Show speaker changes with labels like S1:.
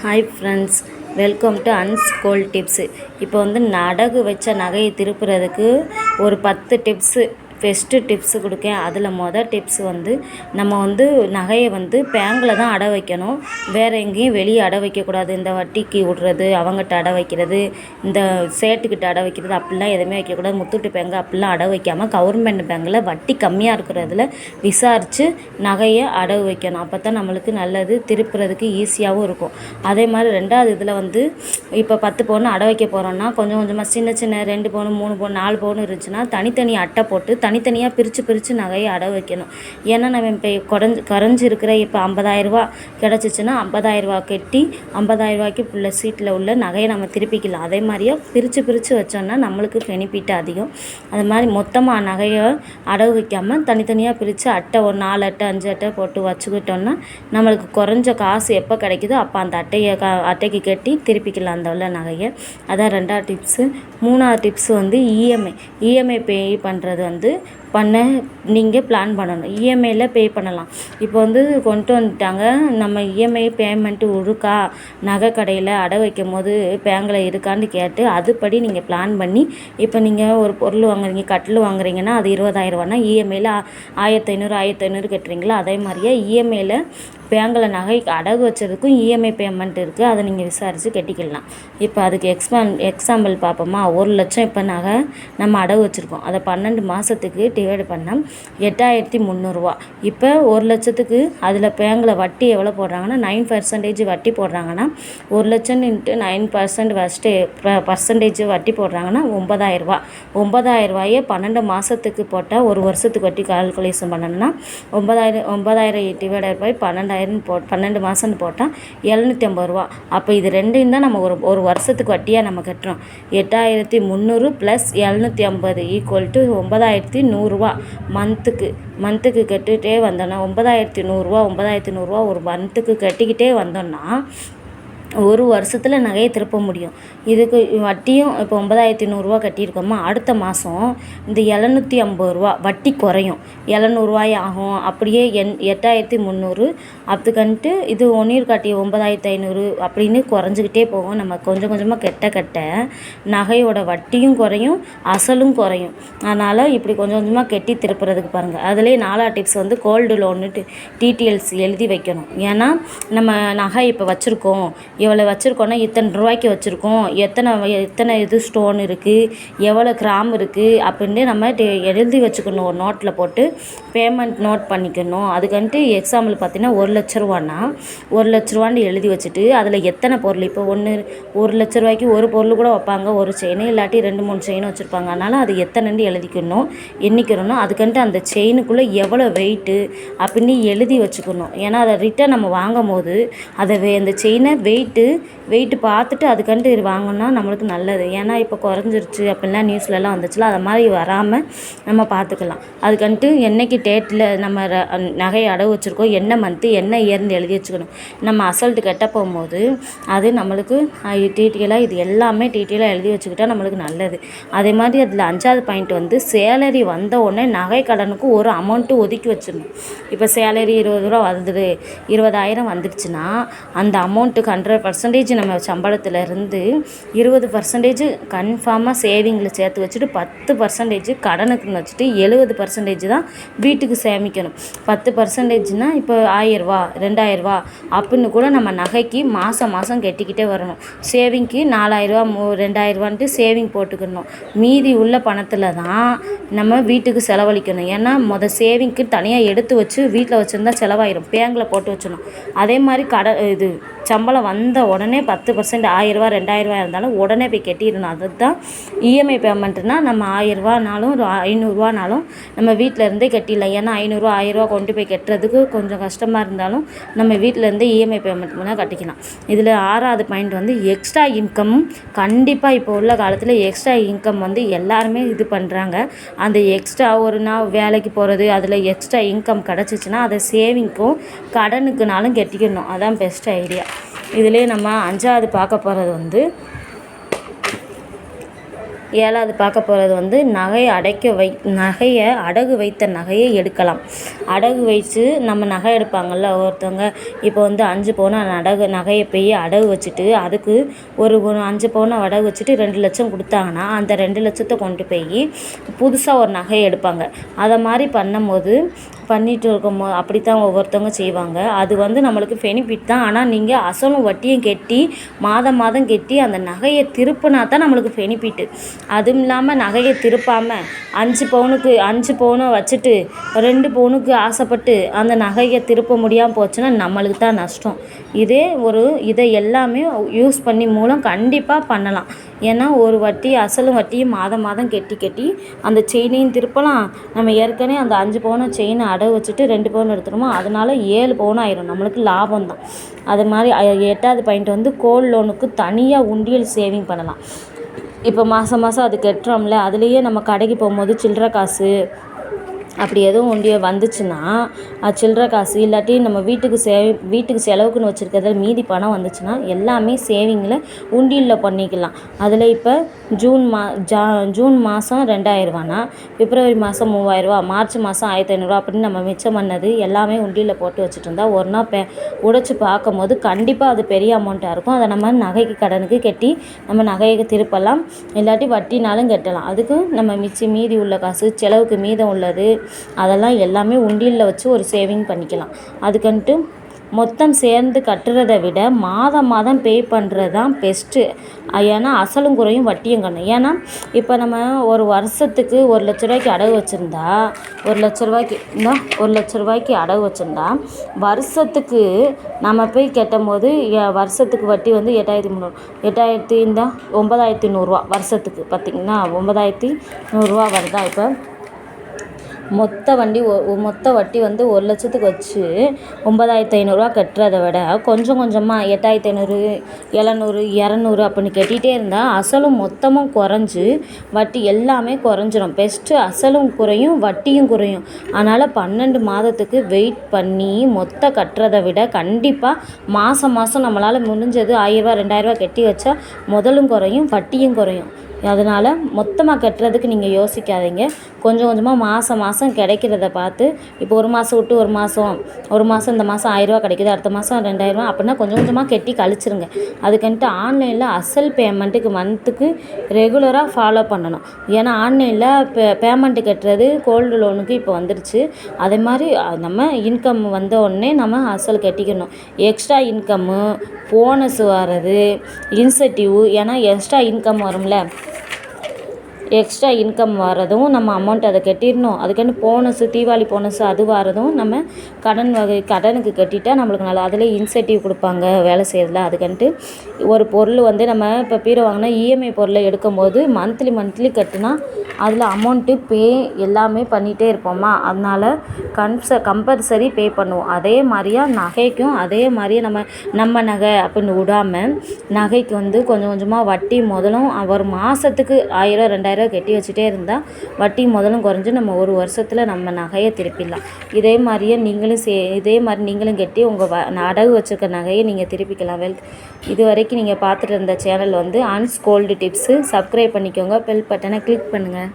S1: Hi friends welcome to unschool tips இப்போ வந்து நடகு வச்ச நகையை திருப்புறதுக்கு ஒரு பத்து டிப்ஸு ஃபெஸ்ட்டு டிப்ஸு கொடுக்கேன். அதில் மொதல் டிப்ஸ் வந்து நம்ம வந்து நகையை வந்து பேங்கில் தான் அடை வைக்கணும். வேறு எங்கேயும் வெளியே அடை வைக்கக்கூடாது இந்த வட்டிக்கு விட்றது அவங்ககிட்ட அடை வைக்கிறது இந்த சேட்டுக்கிட்ட அடை வைக்கிறது அப்படிலாம் எதுவுமே வைக்கக்கூடாது முத்துட்டு பேங்கு அப்படிலாம் அடை வைக்காமல் கவர்மெண்ட் பேங்கில் வட்டி கம்மியாக இருக்கிறதுல விசாரித்து நகையை அடகு வைக்கணும். அப்போ தான் நம்மளுக்கு நல்லது திருப்புறதுக்கு ஈஸியாகவும் இருக்கும். அதே மாதிரி ரெண்டாவது இதில் வந்து இப்போ பத்து பவுன் அடை வைக்க போகிறோன்னா கொஞ்சம் கொஞ்சமாக சின்ன சின்ன ரெண்டு பவுன் மூணு பவுன் நாலு பவுன் இருந்துச்சுன்னா தனித்தனி அட்டை போட்டு தனித்தனியாக பிரித்து பிரித்து நகையை அடகு வைக்கணும். ஏன்னா நம்ம இப்போ குறைஞ்சி குறைஞ்சி இருக்கிற இப்போ ஐம்பதாயிரரூபா கிடச்சிச்சின்னா ஐம்பதாயிரரூபா கட்டி ஐம்பதாயிரரூபாய்க்கு உள்ள சீட்டில் உள்ள நகையை நம்ம திருப்பிக்கலாம். அதே மாதிரியே பிரித்து பிரித்து வச்சோம்னா நம்மளுக்கு பெனிஃபிட் அதிகம். அது மாதிரி மொத்தமாக நகையை அடகு வைக்காமல் தனித்தனியாக பிரித்து அட்டை ஒரு நாலு அட்டை அஞ்சு அட்டை போட்டு வச்சுக்கிட்டோம்னா நம்மளுக்கு குறைஞ்ச காசு எப்போ கிடைக்குதோ அப்போ அந்த அட்டையை க அட்டைக்கு கட்டி திருப்பிக்கலாம் அந்த உள்ள நகையை. அதான் ரெண்டாவது டிப்ஸு மூணாவது டிப்ஸ் வந்து இஎம்ஐ இஎம்ஐ பே பண்ணுறது வந்து பண்ண நீங்கள் பிளான் பண்ணணும். இஎம்ஐயில் பே பண்ணலாம். இப்போ வந்து கொண்டு வந்துட்டாங்க. நம்ம இஎம்ஐ பேமெண்ட்டு இருக்கா நகை கடையில் அடை வைக்கும் போது பேங்கில் இருக்கான்னு கேட்டு அதுபடி நீங்கள் பிளான் பண்ணி இப்போ நீங்கள் ஒரு பொருள் வாங்குறீங்க கட்டில் வாங்குறீங்கன்னா அது இருபதாயிரரூவானா இஎம்ஐயில் ஆயிரத்தி ஐநூறு ஆயிரத்தி ஐநூறு கட்டுறீங்களா? அதே மாதிரியே இஎம்ஐயில் பேங்கில் நகை அடகு வச்சதுக்கும் இஎம்ஐ பேமெண்ட் இருக்குது அதை நீங்கள் விசாரித்து கட்டிக்கலாம். இப்போ அதுக்கு எக்ஸ்பான் எக்ஸாம்பிள் பார்ப்போமா ஒரு லட்சம் இப்போ நகை நம்ம அடகு வச்சுருக்கோம். அதை பன்னெண்டு மாதத்துக்கு டிவைடு பண்ணால் எட்டாயிரத்தி முந்நூறுரூவா இப்போ ஒரு லட்சத்துக்கு அதில் பேங்கில் வட்டி எவ்வளோ போடுறாங்கன்னா நைன் பர்சன்டேஜ் வட்டி போடுறாங்கன்னா ஒரு லட்சம் into nine percent first percentage வட்டி போடுறாங்கன்னா ஒம்பதாயிரரூபா ஒம்பதாயிரரூபாயே பன்னெண்டு மாதத்துக்கு போட்டால் ஒரு வருஷத்துக்கு வட்டி கால்குலேஷன் பண்ணணும்னா ஒம்பதாயிரம் ஒம்பதாயிரம் டிவைடட் பை பன்னெண்டாயிரம் போ பன்னெண்டு மாதம்னு போட்டால் எழுநூற்றி ஐம்பது ரூபா. அப்போ இது ரெண்டையும் தான் நம்ம ஒரு ஒரு வருஷத்துக்கு வட்டியாக நம்ம கட்டுறோம். எட்டாயிரத்தி முந்நூறு ப்ளஸ் எழுநூற்றி ஐம்பது ஈக்குவல் டு ஒன்பதாயிரத்தி நூறுரூவா மந்த்துக்கு மந்த்துக்கு கட்டிகிட்டே வந்தோன்னா ஒன்பதாயிரத்தி நூறுரூவா ஒம்பதாயிரத்தி நூறுரூவா ஒரு மந்த்துக்கு கட்டிக்கிட்டே வந்தோன்னா ஒரு வருஷத்தில் நகையை திருப்ப முடியும். இதுக்கு வட்டியும் இப்போ ஒன்பதாயிரத்தி நூறுரூவா கட்டியிருக்கோமா? அடுத்த மாதம் இந்த எழுநூற்றி ஐம்பது ரூபா வட்டி குறையும். எழுநூறுவாய் ஆகும். அப்படியே எண் எட்டாயிரத்தி முந்நூறு. அதுக்கன்ட்டு இது ஒன் இயர் கட்டி ஒன்பதாயிரத்தி ஐநூறு அப்படின்னு குறைஞ்சிக்கிட்டே போகும். நம்ம கொஞ்சம் கொஞ்சமாக கெட்ட கட்ட நகையோட வட்டியும் குறையும் அசலும் குறையும். அதனால் இப்படி கொஞ்சம் கொஞ்சமாக கெட்டி திருப்புறதுக்கு பாருங்கள் அதுலேயே நாலா டிப்ஸ் வந்து கோல்டு லோனுட்டு டிடிஎல்ஸ் எழுதி வைக்கணும். ஏன்னா நம்ம நகை இப்போ வச்சுருக்கோம். இவ்வளோ வச்சுருக்கோன்னா இத்தனை ரூபாய்க்கு வச்சுருக்கோம். எத்தனை எத்தனை இது ஸ்டோன் இருக்குது எவ்வளோ கிராம் இருக்குது அப்படின்னு நம்ம டே எழுதி வச்சுக்கணும். ஒரு நோட்டில் போட்டு பேமெண்ட் நோட் பண்ணிக்கணும். அதுக்கன்ட்டு எக்ஸாம்பிள் பார்த்தீங்கன்னா ஒரு லட்ச ரூபான்னா ஒரு லட்ச ரூபான்னு எழுதி வச்சுட்டு அதில் எத்தனை பொருள்? இப்போ ஒன்று ஒரு லட்ச ரூபாய்க்கு ஒரு பொருள் கூட வைப்பாங்க. ஒரு செயின் இல்லாட்டி ரெண்டு மூணு செயின் வச்சுருப்பாங்க. அதனால் அது எத்தனைன்னு எழுதிக்கணும் எண்ணிக்கிறணும் அதுக்கன்ட்டு அந்த செயினுக்குள்ளே எவ்வளோ வெயிட்டு அப்படின்னு எழுதி வச்சுக்கணும். ஏன்னா அதை ரிட்டன் நம்ம வாங்கும் போது அதை வே அந்த செயினை வெயிட் வெயிட்டு வெயிட்டு பார்த்துட்டு அதுக்கன்ட்டு இது வாங்கினா நம்மளுக்கு நல்லது. ஏன்னா இப்போ குறைஞ்சிருச்சு அப்படிலாம் நியூஸ்லலாம் வந்துச்சுல அது மாதிரி வராமல் நம்ம பார்த்துக்கலாம். அதுக்கன்ட்டு என்னைக்கு டேட்டில் நம்ம ர நகையை அடவு வச்சுருக்கோம் என்ன மந்த்து என்ன இயர்னு எழுதி வச்சுக்கணும். நம்ம அசல்ட்டு கட்ட போகும்போது அது நம்மளுக்கு டீட்டெயிலாக இது எல்லாமே டீட்டெயிலாக எழுதி வச்சுக்கிட்டா நம்மளுக்கு நல்லது. அதே மாதிரி அதில் அஞ்சாவது பாயிண்ட் வந்து சேலரி வந்த உடனே நகை கடனுக்கு ஒரு அமௌண்ட்டு ஒதுக்கி வச்சிடணும். இப்போ சேலரி இருபது ரூபா வந்துடு இருபதாயிரம் வந்துடுச்சுன்னா அந்த அமௌண்ட்டுக்கு ஹண்ட்ரட் பர்சன்டேஜ் நம்ம சம்பளத்துலேருந்து இருபது பர்சன்டேஜ் கன்ஃபார்மாக சேவிங்கில் சேர்த்து வச்சுட்டு பத்து பர்சன்டேஜ் கடனுக்குன்னு வச்சுட்டு எழுபது பர்சன்டேஜ் தான் வீட்டுக்கு சேமிக்கணும். பத்து பர்சன்டேஜ்னால் இப்போ ஆயிரரூவா ரெண்டாயிரரூவா அப்படின்னு கூட நம்ம நகைக்கு மாதம் மாதம் கட்டிக்கிட்டே வரணும். சேவிங்க்கு நாலாயிரரூவா மூ ரெண்டாயிரரூவான்ட்டு சேவிங் போட்டுக்கணும் மீதி உள்ள பணத்தில் தான் நம்ம வீட்டுக்கு செலவழிக்கணும். ஏன்னா மொதல் சேவிங்க்கு தனியாக எடுத்து வச்சு வீட்டில் வச்சுருந்தா செலவாயிரும். பேங்கில் போட்டு வச்சிடணும். அதே மாதிரி கடை இது சம்பளம் வந்த உடனே பத்து பர்சன்ட் ஆயிரரூவா ரெண்டாயிரரூவா இருந்தாலும் உடனே போய் கட்டிடணும். அதுதான் இஎம்ஐ பேமெண்ட்டுன்னா நம்ம ஆயிரரூவானாலும் ஒரு ஐநூறுரூவானாலும் நம்ம வீட்டில் இருந்தே கட்டிடலாம். ஏன்னா ஐநூறுரூவா ஆயிரரூவா கொண்டு போய் கட்டுறதுக்கு கொஞ்சம் கஷ்டமாக இருந்தாலும் நம்ம வீட்டில் இருந்தே இஎம்ஐ பேமெண்ட் மூலம் கட்டிக்கலாம். இதில் ஆறாவது பாயிண்ட் வந்து எக்ஸ்ட்ரா இன்கம் கண்டிப்பாக இப்போ உள்ள காலத்தில் எக்ஸ்ட்ரா இன்கம் வந்து எல்லாருமே இது பண்ணுறாங்க அந்த எக்ஸ்ட்ரா ஒரு நாள் வேலைக்கு போகிறது அதில் எக்ஸ்ட்ரா இன்கம் கிடச்சிச்சின்னா அதை சேவிங்க்கும் கடனுக்குனாலும் கட்டிக்கணும். அதான் பெஸ்ட் ஐடியா இதிலே நம்ம அஞ்சாவது பார்க்க போகிறது வந்து ஏழாவது பார்க்க போகிறது வந்து நகையை அடைக்க வை நகையை அடகு வைத்த நகையை எடுக்கலாம். அடகு வைத்து நம்ம நகை எடுப்பாங்கள்ல ஒருத்தவங்க இப்போ வந்து அஞ்சு பவுன் அடகு நகையை போய் அடகு வச்சுட்டு அதுக்கு ஒரு ஒரு அஞ்சு பவுனை அடகு வச்சுட்டு ரெண்டு லட்சம் கொடுத்தாங்கன்னா அந்த ரெண்டு லட்சத்தை கொண்டு போய் புதுசாக ஒரு நகையை எடுப்பாங்க. அதை மாதிரி பண்ணும்போது பண்ணிட்டு இருக்கும்போ அப்படி தான் ஒவ்வொருத்தவங்க செய்வாங்க. அது வந்து நம்மளுக்கு பெனிஃபிட் தான். ஆனால் நீங்கள் அசலும் வட்டியும் கட்டி மாதம் மாதம் கட்டி அந்த நகையை திருப்பினா தான் நம்மளுக்கு பெனிஃபிட்டு அதுவும் இல்லாமல் நகையை திருப்பாமல் அஞ்சு பவுனுக்கு அஞ்சு பவுனை வச்சுட்டு ரெண்டு பவுனுக்கு ஆசைப்பட்டு அந்த நகையை திருப்ப முடியாமல் போச்சுன்னா நம்மளுக்கு தான் நஷ்டம். இதே ஒரு இதை எல்லாமே யூஸ் பண்ணி மூலம் கண்டிப்பாக பண்ணலாம். ஏன்னா ஒரு வட்டி அசலும் வட்டியும் மாதம் மாதம் கட்டி கட்டி அந்த செயினையும் திருப்பலாம். நம்ம ஏற்கனவே அந்த அஞ்சு பவுனை செயினை அடகு வச்சுட்டு ரெண்டு பவுன் எடுத்துருமோ அதனால ஏழு பவுன் ஆயிரும். நம்மளுக்கு லாபம் தான். அது மாதிரி எட்டாவது பாயிண்ட் வந்து கோல்ட் லோனுக்கு தனியாக உண்டியல் சேவிங் பண்ணலாம். இப்போ மாதம் மாதம் அது கட்டுறோம்ல அதுலேயே நம்ம கடைக்கு போகும்போது சில்லற காசு அப்படி எதுவும் ஒண்டிய வந்துச்சுன்னா சில்லற காசு இல்லாட்டி நம்ம வீட்டுக்கு சே வீட்டுக்கு செலவுக்குன்னு வச்சுருக்கறதுல மீதி பணம் வந்துச்சுன்னா எல்லாமே சேவிங்கில் உண்டியலில் பண்ணிக்கலாம். அதில் இப்போ ஜூன் மா ஜா ஜூன் மாதம் ரெண்டாயிரரூவானா பிப்ரவரி மாதம் மூவாயிரரூவா மார்ச் மாதம் ஆயிரத்தி ஐநூறுரூவா அப்படின்னு நம்ம மிச்சம் பண்ணது எல்லாமே உண்டியலில் போட்டு வச்சுட்டு இருந்தால் ஒரு நாள் பே உடைச்சி பார்க்கும்போது கண்டிப்பாக அது பெரிய அமௌண்ட்டாக இருக்கும். அதை நம்ம நகைக்கு கடனுக்கு கட்டி நம்ம நகையை திருப்பலாம். இல்லாட்டி வட்டினாலும் கட்டலாம். அதுக்கு நம்ம மிச்சம் மீதி உள்ள காசு செலவுக்கு மீதம் உள்ளது அதெல்லாம் எல்லாமே உண்டியலில் வச்சு ஒரு சேவிங் பண்ணிக்கலாம். அதுக்குன்ட்டு மொத்தம் சேர்ந்து கட்டுறதை விட மாதம் மாதம் பே பண்ணுறது தான் பெஸ்ட்டு ஏன்னா அசலும் குறையும் வட்டியும் கண்ணும் ஏன்னா இப்போ நம்ம ஒரு வருஷத்துக்கு ஒரு லட்ச ரூபாய்க்கு அடகு வச்சுருந்தா ஒரு லட்ச ரூபாய்க்கு இந்தா ஒரு லட்ச ரூபாய்க்கு அடகு வச்சுருந்தா வருஷத்துக்கு நம்ம போய் கட்டும்போது வருஷத்துக்கு வட்டி வந்து எட்டாயிரத்தி முந்நூறு எட்டாயிரத்தி இந்த ஒம்பதாயிரத்தி நூறுரூவா வருஷத்துக்கு. பார்த்திங்கன்னா ஒன்பதாயிரத்தி நூறுரூவா வருதா இப்போ? மொத்த வண்டி ஒ மொத்த வட்டி வந்து ஒரு லட்சத்துக்கு வச்சு ஒன்பதாயிரத்து ஐநூறுரூவா கட்டுறத விட கொஞ்சம் கொஞ்சமாக எட்டாயிரத்தி ஐநூறு எழுநூறு இரநூறு அப்படின்னு கட்டிகிட்டே இருந்தால் அசலும் மொத்தமும் குறைஞ்சி வட்டி எல்லாமே குறைஞ்சிரும். பெஸ்ட்டு அசலும் குறையும் வட்டியும் குறையும். அதனால் பன்னெண்டு மாதத்துக்கு வெயிட் பண்ணி மொத்த கட்டுறதை விட கண்டிப்பாக மாதம் மாதம் நம்மளால் முடிஞ்சது ஆயிரரூவா ரெண்டாயிரரூவா கட்டி வச்சா முதலும் குறையும் வட்டியும் குறையும். அதனால் மொத்தமாக கட்டுறதுக்கு நீங்கள் யோசிக்காதீங்க. கொஞ்சம் கொஞ்சமாக மாதம் மாதம் கிடைக்கிறத பார்த்து இப்போ ஒரு மாதம் விட்டு ஒரு மாதம் ஒரு மாதம் இந்த மாதம் ஆயிரரூவா கிடைக்குது அடுத்த மாதம் ரெண்டாயிரரூவா அப்படின்னா கொஞ்சம் கொஞ்சமாக கட்டி கழிச்சிருங்க. அதுக்குன்ட்டு ஆன்லைனில் அசல் பேமெண்ட்டுக்கு மந்த்துக்கு ரெகுலராக ஃபாலோ பண்ணணும். ஏன்னா ஆன்லைனில் பே பேமெண்ட்டு கட்டுறது கோல்டு லோனுக்கு இப்போ வந்துருச்சு. அதே மாதிரி நம்ம இன்கம் வந்த உடனே நம்ம அசல் கட்டிக்கணும். எக்ஸ்ட்ரா இன்கம்மு போனஸ் வர்றது இன்சென்டிவ் ஏன்னா எக்ஸ்ட்ரா இன்கம் வரும்ல. எக்ஸ்ட்ரா இன்கம் வரதும் நம்ம அமௌண்ட் அதை கட்டிடணும். அதுக்குன்னு போனஸு தீபாவளி போனஸு அது வரதும் நம்ம கடன் வகை கடனுக்கு கட்டிட்டால் நம்மளுக்கு நல்லா அதில் இன்சென்டிவ் கொடுப்பாங்க வேலை செய்கிறதுல அதுக்குன்ட்டு ஒரு பொருள் வந்து நம்ம இப்போ பீரோ வாங்கினா இஎம்ஐ பொருளை எடுக்கும்போது மந்த்லி மந்த்லி கட்டினா அதில் அமௌண்ட்டு பே எல்லாமே பண்ணிகிட்டே இருப்போமா. அதனால் கன்ச கம்பல்சரி பே பண்ணுவோம். அதே மாதிரியா நகைக்கும் அதே மாதிரியே நம்ம நம்ம நகை அப்படின்னு விடாமல் நகைக்கு வந்து கொஞ்சம் கொஞ்சமாக வட்டி முதலும் ஒரு மாதத்துக்கு ஆயிரம் ரெண்டாயிரம் ரூபா கட்டி வச்சுட்டே இருந்தால் வட்டி முதலும் குறைஞ்சி நம்ம ஒரு வருஷத்தில் நம்ம நகையை திருப்பிடலாம். இதே மாதிரியே நீங்களும் சே இதே மாதிரி நீங்களும் கட்டி உங்கள் வ அடகு வச்சுருக்க நகையை நீங்கள் திருப்பிக்கலாம். வெல்த் இது வரைக்கும் நீங்கள் பார்த்துட்டு இருந்த சேனல் வந்து அன்ஸ் கோல்டு டிப்ஸு சப்ஸ்கிரைப் பண்ணிக்கோங்க. பெல் பட்டனை கிளிக் பண்ணுங்கள்